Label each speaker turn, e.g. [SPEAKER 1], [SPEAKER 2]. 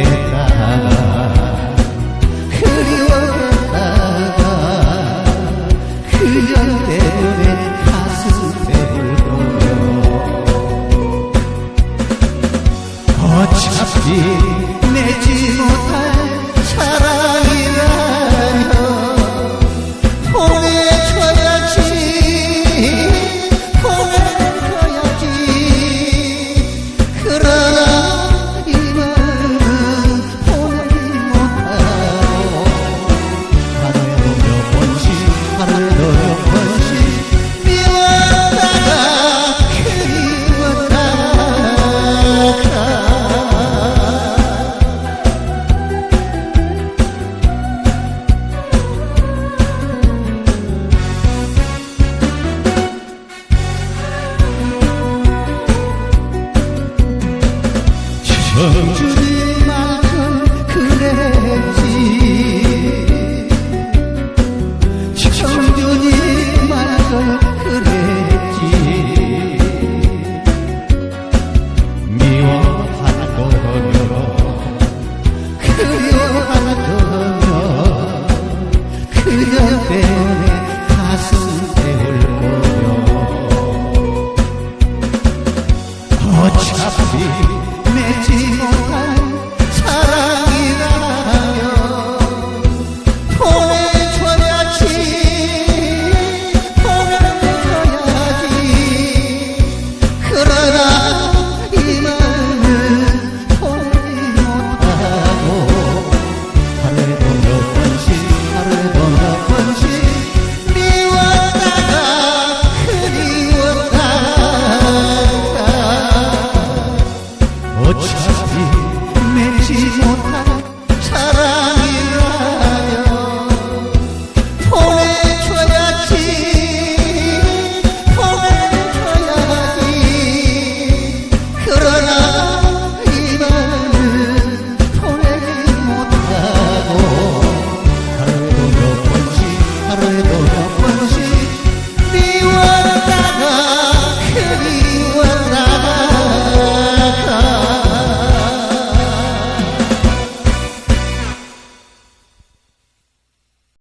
[SPEAKER 1] 미워했다가 그리워했다가 그녀 때문에 가슴에 울고요 어차피 嗯 no 아직 맺지 못한